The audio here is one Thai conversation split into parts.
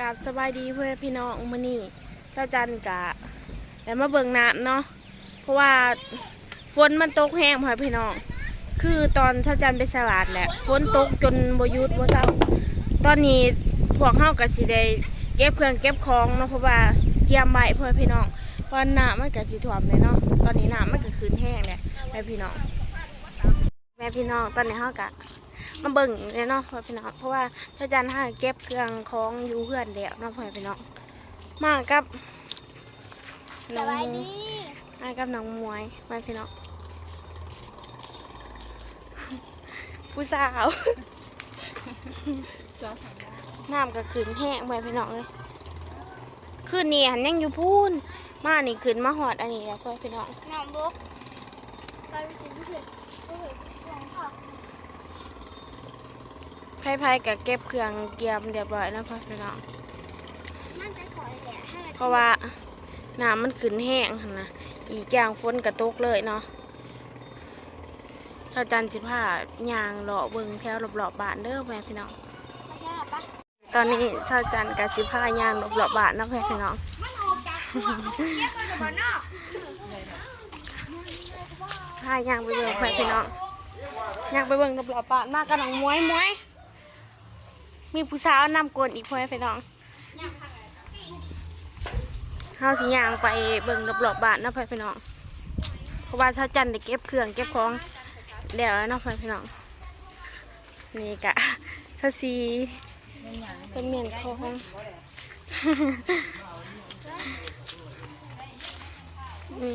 กับสบายดีเพื่อนพี่น้องมื้อนี้เจ้าจันกะแล้วมาเบิ่งน้ำเนาะเพราะว่าฝนมันตกแห้งพ่อพี่น้องคือตอนเจ้าจันไปสลัดแหละฝนตกจนบยุดบ่เศร้าตอนนี้พวกเฮาก็สิได้เก็บเครื่องเก็บของเนาะเพราะว่าเตรียมไว้เพื่อพี่น้องเพราะน้ำมันก็สิท่วมเลยเนาะตอนนี้น้ำมันก็ขึ้นแห้งแล้วแม่พี่น้องแม่พี่น้องตอนนี้เฮากะ มาเบิ่งเลยเนาะพ่อพี่น้องเพราะว่าถ้าจันห้าเก็บเครื่องของอยู่เพื่อนเดียวเนาะพ่อพี่น้องมากับสบายดีมากับน้องมวยมาพี่น้องผู้สาวน้ำก็ขึ้นแห้งไปพี่น้องเลยคืนนี้หันยังอยู่พูนมานี่ขึ้นมาหอดอันนี้แล้วพ่อพี่น้องน้องบุ๊กไปกินเผ็ดเผ็ดของข้าว ไพ่ไพ่กับเก็บเครื่องเตรียมเรียบร้อยแล้วพ่อพี่น้องมันไปขอแหละให้เพราะว่าน้ำมันขึ้นแห้งหั่นนะอีกอย่างฝนกระตกเลยเนาะชาวจันทร์สิผ้ายางเลาะเบิ่งแถวรอบๆบ้านเด้อแม่พี่น้องไม่ใช่ปะตอนนี้ชาวจันทร์กับสิผ้ายางรอบๆบ้านเนาะแม่พี่น้อง มันออกจากพวกเรียกมันจากบ้านนอก ผ้ายางไปเบิ่งแม่พี่น้องยางไปเบิ่งรอบๆบ้านมากับน้องมวยมวย มีผู้สาวนำกวนอีกพ่อแม่พี่น้องเฮาสิย่างไปเบิ่งรอบๆบ้านนะพ่อพี่น้อง เพราะว่าเชาจันทร์ได้เก็บเครื่องเก็บของแล้วนะพ่อพี่น้อง นี่กะทซีเป็นเมียนของนี่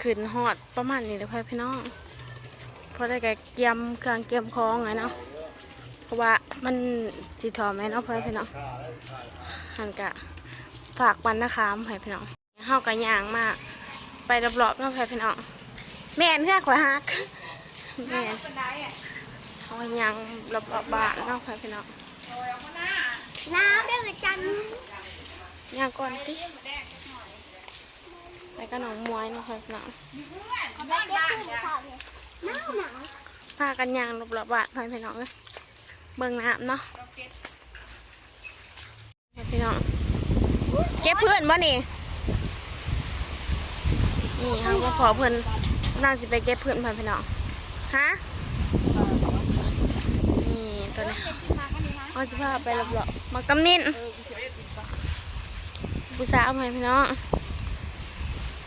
ขึ้นหอดประมาณนี้เลยพ่อพี่น้อง เพราะได้แกเกียมเครื่องเกียมของไงเนาะ ราะว่ามันสีทอมไหมเนาะพ่อพี่น้องหันกะฝากวันนะคะพ่อพี่น้องเฮากะย่างมาก ไปรอบๆเนาะพ่อพี่น้องแม่นเพื่อขวายฮักแม่นเขายังรอบๆบ้านเนอกไปพี่น้องน้ำได้เลยจันย่างก่อนสิไปกับน้องมวยเนาะไปพี่น้องไม่ได้ขึ้นข้าวเลยหนาวหนาวพากันย่างรอบๆบ้านไปพี่น้องเลย เบิ่งน้ำเนาะพี่น้องเก็บเพื่อนบ่นี่นี่เขาก็ขอเพื่อนนั่งสิไปเก็บเพื่อนไปพี่น้องฮะนี่ตัวนี้เอาสิพาไปรอบๆมักำนินผู้สาวไปพี่น้อง